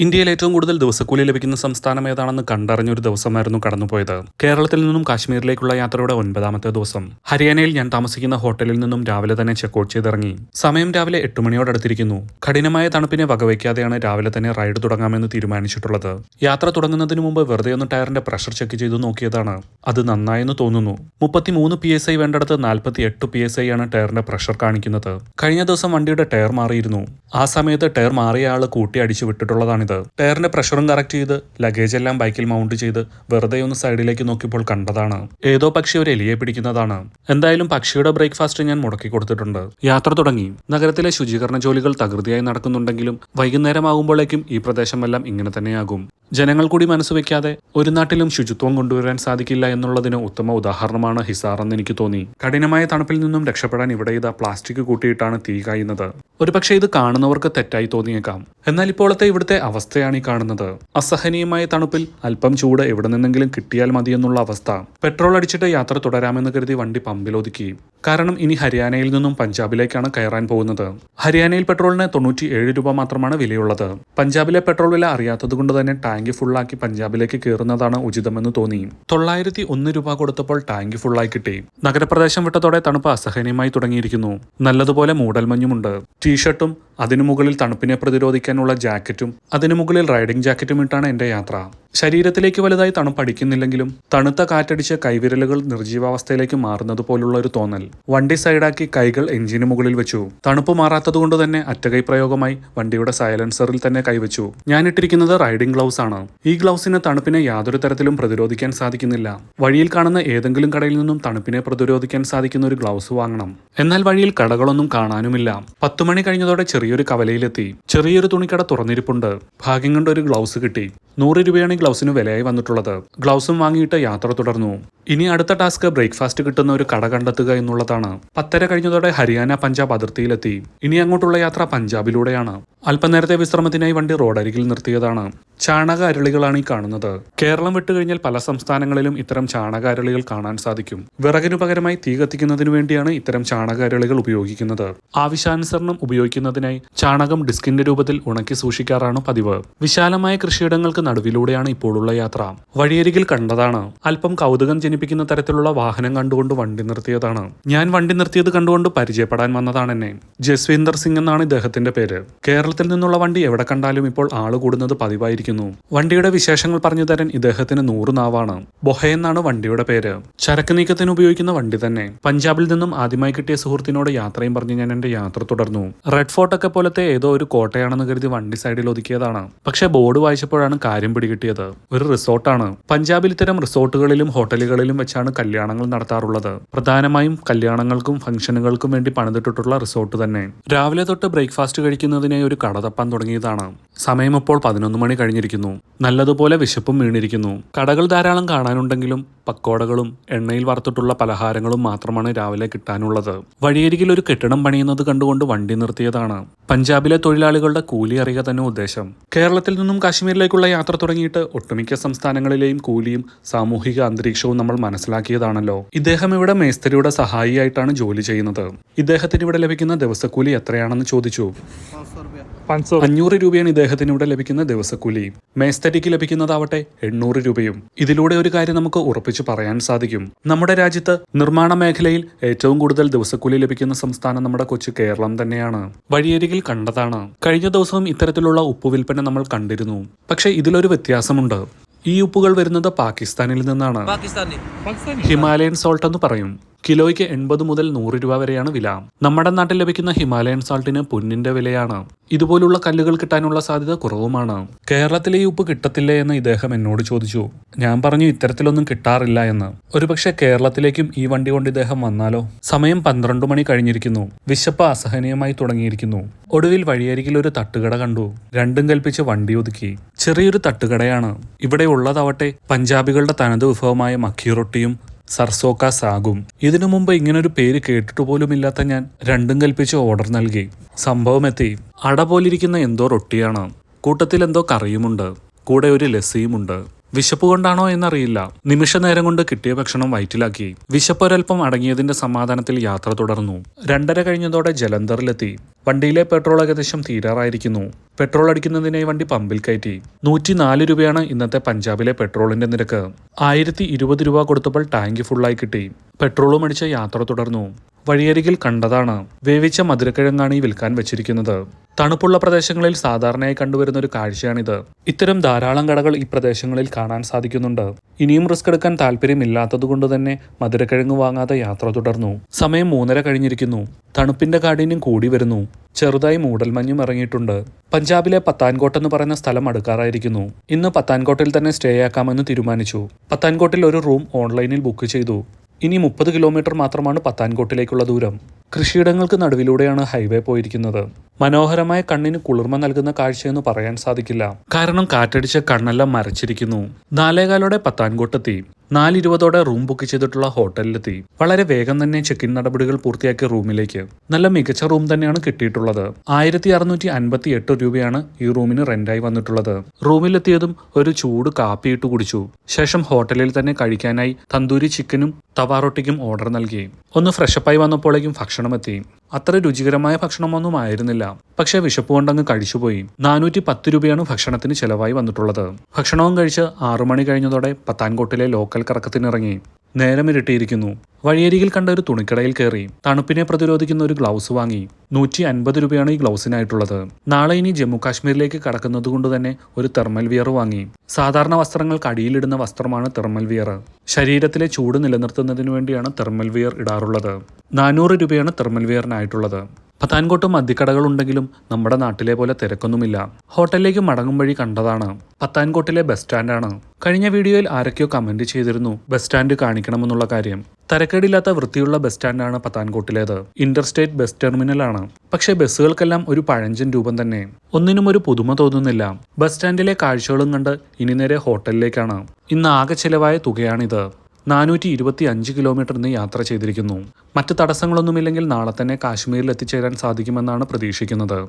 ഇന്ത്യയിൽ ഏറ്റവും കൂടുതൽ ദിവസക്കൂലി ലഭിക്കുന്ന സംസ്ഥാനം ഏതാണെന്ന് കണ്ടറിഞ്ഞ ഒരു ദിവസമായിരുന്നു കടന്നുപോയത്. കേരളത്തിൽ നിന്നും കാശ്മീരിലേക്കുള്ള യാത്രയുടെ ഒൻപതാമത്തെ ദിവസം. ഹരിയാനയിൽ ഞാൻ താമസിക്കുന്ന ഹോട്ടലിൽ നിന്നും രാവിലെ തന്നെ ചെക്ക് ഔട്ട് ചെയ്തിറങ്ങി. സമയം രാവിലെ എട്ട് മണിയോടടുത്തിരിക്കുന്നു. കഠിനമായ തണുപ്പിനെ വകവയ്ക്കാതെയാണ് രാവിലെ തന്നെ റൈഡ് തുടങ്ങാമെന്ന് തീരുമാനിച്ചിട്ടുള്ളത്. യാത്ര തുടങ്ങുന്നതിന് മുമ്പ് വെറുതെ ഒന്ന് ടയറിന്റെ പ്രഷർ ചെക്ക് ചെയ്തു നോക്കിയതാണ്. അത് നന്നായെന്ന് തോന്നുന്നു. മുപ്പത്തിമൂന്ന് പി എസ് ഐ വേണ്ടടുത്ത് നാൽപ്പത്തി എട്ട് പി എസ് ഐ ആണ് ടയറിന്റെ പ്രഷർ കാണിക്കുന്നത്. കഴിഞ്ഞ ദിവസം വണ്ടിയുടെ ടയർ മാറിയിരുന്നു. ആ സമയത്ത് ടയർ മാറിയ ആൾ കൂട്ടി അടിച്ചു വിട്ടിട്ടുള്ളതാണിത്. ടയറിന്റെ പ്രഷറും കറക്റ്റ് ചെയ്ത് ലഗേജ് എല്ലാം ബൈക്കിൽ മൗണ്ട് ചെയ്ത് വെറുതെ ഒന്ന് സൈഡിലേക്ക് നോക്കിയപ്പോൾ കണ്ടതാണ്. ഏതോ പക്ഷി ഒരു എലിയെ പിടിക്കുന്നതാണ്. എന്തായാലും പക്ഷിയുടെ ബ്രേക്ക്ഫാസ്റ്റ് ഞാൻ മുടക്കി കൊടുത്തിട്ടുണ്ട്. യാത്ര തുടങ്ങി. നഗരത്തിലെ ശുചീകരണ ജോലികൾ തകൃതിയായി നടക്കുന്നുണ്ടെങ്കിലും വൈകുന്നേരമാകുമ്പോഴേക്കും ഈ പ്രദേശമെല്ലാം ഇങ്ങനെ തന്നെയാകും. ജനങ്ങൾ കൂടി മനസ്സ് വെക്കാതെ ഒരു നാട്ടിലും ശുചിത്വം കൊണ്ടുവരാൻ സാധിക്കില്ല എന്നുള്ളതിന് ഉത്തമ ഉദാഹരണമാണ് ഹിസാർ എന്ന് എനിക്ക് തോന്നി. കഠിനമായ തണുപ്പിൽ നിന്നും രക്ഷപ്പെടാൻ ഇവിടെ ഇതാ പ്ലാസ്റ്റിക് കൂട്ടിയിട്ടാണ് തീ കായുന്നത്. ഒരുപക്ഷെ ഇത് കാണുന്നവർക്ക് തെറ്റായി തോന്നിയേക്കാം. എന്നാൽ ഇപ്പോഴത്തെ ഇവിടുത്തെ അവസ്ഥയാണ് ഈ കാണുന്നത്. അസഹനീയമായ തണുപ്പിൽ അല്പം ചൂട് എവിടെ നിന്നെങ്കിലും കിട്ടിയാൽ മതിയെന്നുള്ള അവസ്ഥ. പെട്രോൾ അടിച്ചിട്ട് യാത്ര തുടരാമെന്ന് കരുതി വണ്ടി പമ്പിൽ ഒതുക്കി. കാരണം ഇനി ഹരിയാനയിൽ നിന്നും പഞ്ചാബിലേക്കാണ് കയറാൻ പോകുന്നത്. ഹരിയാനയിൽ പെട്രോളിന് തൊണ്ണൂറ്റി ഏഴ് രൂപ മാത്രമാണ് വിലയുള്ളത്. പഞ്ചാബിലെ പെട്രോൾ വില അറിയാത്തതുകൊണ്ട് തന്നെ ടാങ്ക് ഫുള്ളാക്കി പഞ്ചാബിലേക്ക് കയറുന്നതാണ് ഉചിതമെന്ന് തോന്നി. തൊള്ളായിരത്തി ഒന്ന് രൂപ കൊടുത്തപ്പോൾ ടാങ്ക് ഫുള്ളായി കിട്ടി. നഗരപ്രദേശം വിട്ടതോടെ തണുപ്പ് അസഹനീയമായി തുടങ്ങിയിരിക്കുന്നു. നല്ലതുപോലെ മൂടൽമഞ്ഞുമുണ്ട് ടീഷർട്ടും അതിനു മുകളിൽ തണുപ്പിനെ പ്രതിരോധിക്കാനുള്ള ജാക്കറ്റും അതിനു മുകളിൽ റൈഡിംഗ് ജാക്കറ്റും ഇട്ടാണ് എന്റെ യാത്ര. ശരീരത്തിലേക്ക് വലുതായി തണുപ്പടിക്കുന്നില്ലെങ്കിലും തണുത്ത കാറ്റടിച്ച് കൈവിരലുകൾ നിർജീവാവസ്ഥയിലേക്ക് മാറുന്നത് പോലുള്ള ഒരു തോന്നൽ വണ്ടി സൈഡാക്കി കൈകൾ എഞ്ചിന് മുകളിൽ വെച്ചു. തണുപ്പ് മാറാത്തതുകൊണ്ട് തന്നെ അറ്റകൈ പ്രയോഗമായി വണ്ടിയുടെ സൈലൻസറിൽ തന്നെ കൈവച്ചു. ഞാനിട്ടിരിക്കുന്നത് റൈഡിംഗ് ഗ്ലൗസ് ആണ്. ഈ ഗ്ലൗസിന് തണുപ്പിനെ യാതൊരു തരത്തിലും പ്രതിരോധിക്കാൻ സാധിക്കുന്നില്ല. വഴിയിൽ കാണുന്ന ഏതെങ്കിലും കടയിൽ നിന്നും തണുപ്പിനെ പ്രതിരോധിക്കാൻ സാധിക്കുന്ന ഒരു ഗ്ലൗസ് വാങ്ങണം. എന്നാൽ വഴിയിൽ കടകളൊന്നും കാണാനുമില്ല. പത്തു മണി കഴിഞ്ഞതോടെ ചെറിയൊരു കവലയിലെത്തി. ചെറിയൊരു തുണിക്കട തുറന്നിരിപ്പുണ്ട്. ഭാഗ്യം കൊണ്ട് ഒരു ഗ്ലൗസ് കിട്ടി. നൂറ് രൂപയാണ് ഗ്ലൗസിന് വിലയായി വന്നിട്ടുള്ളത്. ഗ്ലൗസും വാങ്ങിയിട്ട് യാത്ര തുടർന്നു. ഇനി അടുത്ത ടാസ്ക് ബ്രേക്ക്ഫാസ്റ്റ് കിട്ടുന്ന ഒരു കട കണ്ടെത്തുക എന്നുള്ളതാണ്. പത്തര കഴിഞ്ഞതോടെ ഹരിയാന പഞ്ചാബ് അതിർത്തിയിലെത്തി. ഇനി അങ്ങോട്ടുള്ള യാത്ര പഞ്ചാബിലൂടെയാണ്. അല്പനേരത്തെ വിശ്രമത്തിനായി വണ്ടി റോഡരികിൽ നിർത്തിയതാണ്. ചാണക അരളികളാണ് ഈ കാണുന്നത്. കേരളം വിട്ടുകഴിഞ്ഞാൽ പല സംസ്ഥാനങ്ങളിലും ഇത്തരം ചാണക അരളികൾ കാണാൻ സാധിക്കും. വിറകിനു പകരമായി തീ കത്തിക്കുന്നതിനു വേണ്ടിയാണ് ഇത്തരം ചാണക അരളികൾ ഉപയോഗിക്കുന്നത്. ആവശ്യാനുസരണം ഉപയോഗിക്കുന്നതിനായി ചാണകം ഡിസ്കിന്റെ രൂപത്തിൽ ഉണക്കി സൂക്ഷിക്കാറാണ് പതിവ്. വിശാലമായ കൃഷിയിടങ്ങൾക്ക് നടുവിലൂടെയാണ് ഇപ്പോഴുള്ള യാത്ര. വഴിയരികിൽ കണ്ടതാണ്. അല്പം കൗതുകം ജനിപ്പിക്കുന്ന തരത്തിലുള്ള വാഹനം കണ്ടുകൊണ്ട് വണ്ടി നിർത്തിയതാണ്. ഞാൻ വണ്ടി നിർത്തിയത് കണ്ടുകൊണ്ട് പരിചയപ്പെടാൻ വന്നതാണ് എന്നെ. ജസ്വീന്ദർ സിംഗ് എന്നാണ് ഇദ്ദേഹത്തിന്റെ പേര്. കേരളത്തിൽ നിന്നുള്ള വണ്ടി എവിടെ കണ്ടാലും ഇപ്പോൾ ആൾ കൂടുന്നത് പതിവായിരിക്കുന്നു വണ്ടിയുടെ വിശേഷങ്ങൾ പറഞ്ഞു തരാൻ ഇദ്ദേഹത്തിന് നൂറ് നാവാണ്. ബൊഹ എന്നാണ് വണ്ടിയുടെ പേര്. ചരക്ക് നീക്കത്തിന് ഉപയോഗിക്കുന്ന വണ്ടി തന്നെ. പഞ്ചാബിൽ നിന്നും ആദ്യമായി കിട്ടിയ സുഹൃത്തിനോട് യാത്രയും പറഞ്ഞ് ഞാൻ എന്റെ യാത്ര തുടർന്നു. റെഡ് ഫോർട്ടൊക്കെ പോലത്തെ ഏതോ ഒരു കോട്ടയാണെന്ന് കരുതി വണ്ടി സൈഡിൽ ഒതുക്കിയതാണ്. പക്ഷെ ബോർഡ് വായിച്ചപ്പോഴാണ് കാര്യം പിടികിട്ടിയത്. ഒരു റിസോർട്ടാണ്. പഞ്ചാബിൽ ഇത്തരം റിസോർട്ടുകളിലും ഹോട്ടലുകളിലും വെച്ചാണ് കല്യാണങ്ങൾ നടത്താറുള്ളത്. പ്രധാനമായും കല്യാണങ്ങൾക്കും ഫംഗ്ഷനുകൾക്കും വേണ്ടി പണിതിട്ടിട്ടുള്ള റിസോർട്ട് തന്നെ. രാവിലെ തൊട്ട് ബ്രേക്ക്ഫാസ്റ്റ് കഴിക്കുന്നതിനായി ഒരു കട തപ്പാൻ തുടങ്ങിയതാണ്. സമയം ഇപ്പോൾ പതിനൊന്ന് മണി കഴിഞ്ഞിരിക്കുന്നു നല്ലതുപോലെ വിശപ്പും വീണിരിക്കുന്നു. കടകൾ ധാരാളം കാണാനുണ്ടെങ്കിലും പക്കോടകളും എണ്ണയിൽ വറുത്തിട്ടുള്ള പലഹാരങ്ങളും മാത്രമാണ് രാവിലെ കിട്ടാനുള്ളത്. വഴിയരികിൽ ഒരു കെട്ടിടം പണിയുന്നത് കണ്ടുകൊണ്ട് വണ്ടി നിർത്തിയതാണ്. പഞ്ചാബിലെ തൊഴിലാളികളുടെ കൂലി അറിയുക തന്നെ ഉദ്ദേശം. കേരളത്തിൽ നിന്നും കാശ്മീരിലേക്കുള്ള യാത്ര തുടങ്ങിയിട്ട് ഒട്ടുമിക്ക സംസ്ഥാനങ്ങളിലെയും കൂലിയും സാമൂഹിക അന്തരീക്ഷവും നമ്മൾ മനസ്സിലാക്കിയതാണല്ലോ. ഇദ്ദേഹം ഇവിടെ മേസ്തരിയുടെ സഹായിയായിട്ടാണ് ജോലി ചെയ്യുന്നത്. ഇദ്ദേഹത്തിന് ഇവിടെ ലഭിക്കുന്ന ദിവസക്കൂലി എത്രയാണെന്ന് ചോദിച്ചു. അഞ്ഞൂറ് രൂപയാണ് ഇദ്ദേഹത്തിന് ഇവിടെ ലഭിക്കുന്ന ദിവസക്കൂലി. മേസ്തരിക്ക് ലഭിക്കുന്നതാവട്ടെ എണ്ണൂറ് രൂപയും. ഇതിലൂടെ ഒരു കാര്യം നമുക്ക് ഉറപ്പിച്ചു പറയാൻ സാധിക്കും. നമ്മുടെ രാജ്യത്ത് നിർമ്മാണ മേഖലയിൽ ഏറ്റവും കൂടുതൽ ദിവസക്കൂലി ലഭിക്കുന്ന സംസ്ഥാനം നമ്മുടെ കൊച്ചു കേരളം തന്നെയാണ്. വഴിയരികിൽ കണ്ടതാണ്. കഴിഞ്ഞ ദിവസവും ഇത്തരത്തിലുള്ള ഉപ്പ് വിൽപ്പന നമ്മൾ കണ്ടിരുന്നു. പക്ഷേ ഇതിലൊരു വ്യത്യാസമുണ്ട്. ഈ ഉപ്പുകൾ വരുന്നത് പാകിസ്ഥാനിൽ നിന്നാണ്. ഹിമാലയൻ സോൾട്ട് എന്ന് പറയും. കിലോയ്ക്ക് എൺപത് മുതൽ നൂറ് രൂപ വരെയാണ് വില. നമ്മുടെ നാട്ടിൽ ലഭിക്കുന്ന ഹിമാലയൻ സാൾട്ടിന് പൊന്നിന്റെ വിലയാണ്. ഇതുപോലുള്ള കല്ലുകൾ കിട്ടാനുള്ള സാധ്യത കുറവുമാണ്. കേരളത്തിലെ ഈ ഉപ്പ് കിട്ടത്തില്ലേ എന്ന് ഇദ്ദേഹം എന്നോട് ചോദിച്ചു. ഞാൻ പറഞ്ഞു ഇത്തരത്തിലൊന്നും കിട്ടാറില്ല എന്ന്. ഒരുപക്ഷെ കേരളത്തിലേക്കും ഈ വണ്ടി കൊണ്ട് ഇദ്ദേഹം വന്നാലോ? സമയം പന്ത്രണ്ട് മണി കഴിഞ്ഞിരിക്കുന്നു. വിശപ്പ് അസഹനീയമായി തുടങ്ങിയിരിക്കുന്നു. ഒടുവിൽ വഴിയരികിൽ ഒരു തട്ടുകട കണ്ടു. രണ്ടും കൽപ്പിച്ച് വണ്ടി ഒതുക്കി. ചെറിയൊരു തട്ടുകടയാണ്. ഇവിടെ ഉള്ളതാവട്ടെ പഞ്ചാബികളുടെ തനത് വിഭവമായ മക്കി റൊട്ടിയും സർസോക്ക സാഗും ഇതിനു മുമ്പ് ഇങ്ങനൊരു പേര് കേട്ടിട്ട് പോലുമില്ലാത്ത ഞാൻ രണ്ടും കൽപ്പിച്ച് ഓർഡർ നൽകി. സംഭവം എത്തി അട പോലിരിക്കുന്ന എന്തോ റൊട്ടിയാണ്. കൂട്ടത്തിൽ എന്തോ കറിയുമുണ്ട്. കൂടെ ഒരു ലസ്സിയുമുണ്ട്. വിശപ്പ് കൊണ്ടാണോ എന്നറിയില്ല. നിമിഷ നേരം കൊണ്ട് കിട്ടിയ ഭക്ഷണം വയറ്റിലാക്കി. വിശപ്പൊരൽപ്പം അടങ്ങിയതിന്റെ സമാധാനത്തിൽ യാത്ര തുടർന്നു. രണ്ടര കഴിഞ്ഞതോടെ ജലന്ധറിലെത്തി. വണ്ടിയിലെ പെട്രോൾ ഏകദേശം തീരാറായിരിക്കുന്നു. പെട്രോൾ അടിക്കുന്നതിനായി വണ്ടി പമ്പിൽ കയറ്റി. നൂറ്റി നാല് രൂപയാണ് ഇന്നത്തെ പഞ്ചാബിലെ പെട്രോളിന്റെ നിരക്ക്. ആയിരത്തി ഇരുപത് രൂപ കൊടുത്തപ്പോൾ ടാങ്ക് ഫുള്ളായി കിട്ടി. പെട്രോളും അടിച്ച യാത്ര തുടർന്നു. വഴിയരികിൽ കണ്ടതാണ് വേവിച്ച മധുരക്കിഴങ്ങാണ് ഈ വിൽക്കാൻ വെച്ചിരിക്കുന്നത്. തണുപ്പുള്ള പ്രദേശങ്ങളിൽ സാധാരണയായി കണ്ടുവരുന്ന ഒരു കാഴ്ചയാണിത്. ഇത്തരം ധാരാളം കടകൾ ഈ പ്രദേശങ്ങളിൽ കാണാൻ സാധിക്കുന്നുണ്ട്. ഇനിയും റിസ്ക് എടുക്കാൻ താല്പര്യമില്ലാത്തതുകൊണ്ട് തന്നെ മധുരക്കിഴങ്ങ് വാങ്ങാതെ യാത്ര തുടർന്നു. സമയം മൂന്നര കഴിഞ്ഞിരിക്കുന്നു. തണുപ്പിന്റെ കാഠിന്യം കൂടി വരുന്നു. ചെറുതായി മൂടൽമഞ്ഞും ഇറങ്ങിയിട്ടുണ്ട്. പഞ്ചാബിലെ പത്താൻകോട്ട് എന്ന് പറയുന്ന സ്ഥലം അടുക്കാറായിരിക്കുന്നു. ഇന്ന് പത്താൻകോട്ടിൽ തന്നെ സ്റ്റേ ആക്കാമെന്ന് തീരുമാനിച്ചു. പത്താൻകോട്ടിൽ ഒരു റൂം ഓൺലൈനിൽ ബുക്ക് ചെയ്തു. ഇനി മുപ്പത് കിലോമീറ്റർ മാത്രമാണ് പത്താൻകോട്ടിലേക്കുള്ള ദൂരം. കൃഷിയിടങ്ങൾക്ക് നടുവിലൂടെയാണ് ഹൈവേ പോയിരിക്കുന്നത്. മനോഹരമായ കണ്ണിന് കുളിർമ നൽകുന്ന കാഴ്ചയെന്ന് പറയാൻ സാധിക്കില്ല. കാരണം കാറ്റടിച്ച കണ്ണെല്ലാം മരച്ചിരിക്കുന്നു. നാലേകാലോടെ പത്താൻകോട്ടെത്തി. നാലിരുപതോടെ റൂം ബുക്ക് ചെയ്തിട്ടുള്ള ഹോട്ടലിലെത്തി. വളരെ വേഗം തന്നെ ചെക്ക് ഇൻ നടപടികൾ പൂർത്തിയാക്കിയ റൂമിലേക്ക്. നല്ല മികച്ച റൂം തന്നെയാണ് കിട്ടിയിട്ടുള്ളത്. ആയിരത്തി അറുന്നൂറ്റി അൻപത്തി എട്ട് രൂപയാണ് ഈ റൂമിന് റെന്റായി വന്നിട്ടുള്ളത്. റൂമിലെത്തിയതും ഒരു ചൂട് കാപ്പിയിട്ട് കുടിച്ചു. ശേഷം ഹോട്ടലിൽ തന്നെ കഴിക്കാനായി തന്തൂരി ചിക്കനും തവാറൊട്ടിക്കും ഓർഡർ നൽകി. ഒന്ന് ഫ്രഷപ്പായി വന്നപ്പോഴേക്കും ഭക്ഷണം എത്തി അത്ര രുചികരമായ ഭക്ഷണമൊന്നും ആയിരുന്നില്ല. പക്ഷേ വിശപ്പ് കൊണ്ടങ്ങ് കഴിച്ചുപോയി. നാനൂറ്റി പത്ത് രൂപയാണ് ഭക്ഷണത്തിന് ചെലവായി വന്നിട്ടുള്ളത്. ഭക്ഷണവും കഴിച്ച് ആറു മണി കഴിഞ്ഞതോടെ പത്താൻകോട്ടിലെ ലോക്കൽ കറക്കത്തിനിറങ്ങി. നേരം ഇരുട്ടിയിരിക്കുന്നു. വഴിയരികിൽ കണ്ട ഒരു തുണിക്കടയിൽ കയറി. തണുപ്പിനെ പ്രതിരോധിക്കുന്ന ഒരു ഗ്ലൗസ് വാങ്ങി. നൂറ്റി അൻപത് രൂപയാണ് ഈ ഗ്ലൗസിനായിട്ടുള്ളത്. നാളെ ഇനി ജമ്മു കാശ്മീരിലേക്ക് കടക്കുന്നത് കൊണ്ട് തന്നെ ഒരു തെർമൽ വിയർ വാങ്ങി. സാധാരണ വസ്ത്രങ്ങൾക്ക് അടിയിലിടുന്ന വസ്ത്രമാണ് തെർമൽ വിയർ. ശരീരത്തിലെ ചൂട് നിലനിർത്തുന്നതിന് വേണ്ടിയാണ് തെർമൽ വിയർ ഇടാറുള്ളത്. നാനൂറ് രൂപയാണ് തെർമൽ വിയറിനായിട്ടുള്ളത്. പത്താൻകോട്ടും മദ്യക്കടകളുണ്ടെങ്കിലും നമ്മുടെ നാട്ടിലെ പോലെ തിരക്കൊന്നുമില്ല. ഹോട്ടലിലേക്ക് മടങ്ങും വഴി കണ്ടതാണ്. പത്താൻകോട്ടിലെ ബസ് സ്റ്റാൻഡാണ്. കഴിഞ്ഞ വീഡിയോയിൽ ആരൊക്കെയോ കമന്റ് ചെയ്തിരുന്നു ബസ് സ്റ്റാൻഡ് കാണിക്കണമെന്നുള്ള കാര്യം. തരക്കേടില്ലാത്ത വൃത്തിയുള്ള ബസ് സ്റ്റാൻഡാണ് പത്താൻകോട്ടിലേത്. ഇന്റർസ്റ്റേറ്റ് ബസ് ടെർമിനലാണ്. പക്ഷേ ബസ്സുകൾക്കെല്ലാം ഒരു പഴഞ്ചൻ രൂപം തന്നെ. ഒന്നിനും ഒരു പുതുമ തോന്നുന്നില്ല. ബസ് സ്റ്റാൻഡിലെ കാഴ്ചകളും കണ്ട് ഇനി നേരെ ഹോട്ടലിലേക്കാണ്. ഇന്ന് ആകെ ചെലവായ തുകയാണിത്. നാനൂറ്റി ഇരുപത്തി അഞ്ച് കിലോമീറ്റർ ഇന്ന് യാത്ര ചെയ്തിരിക്കുന്നു. മറ്റ് തടസ്സങ്ങളൊന്നുമില്ലെങ്കിൽ നാളെ തന്നെ കാശ്മീരിൽ എത്തിച്ചേരാൻ സാധിക്കുമെന്നാണ് പ്രതീക്ഷിക്കുന്നത്.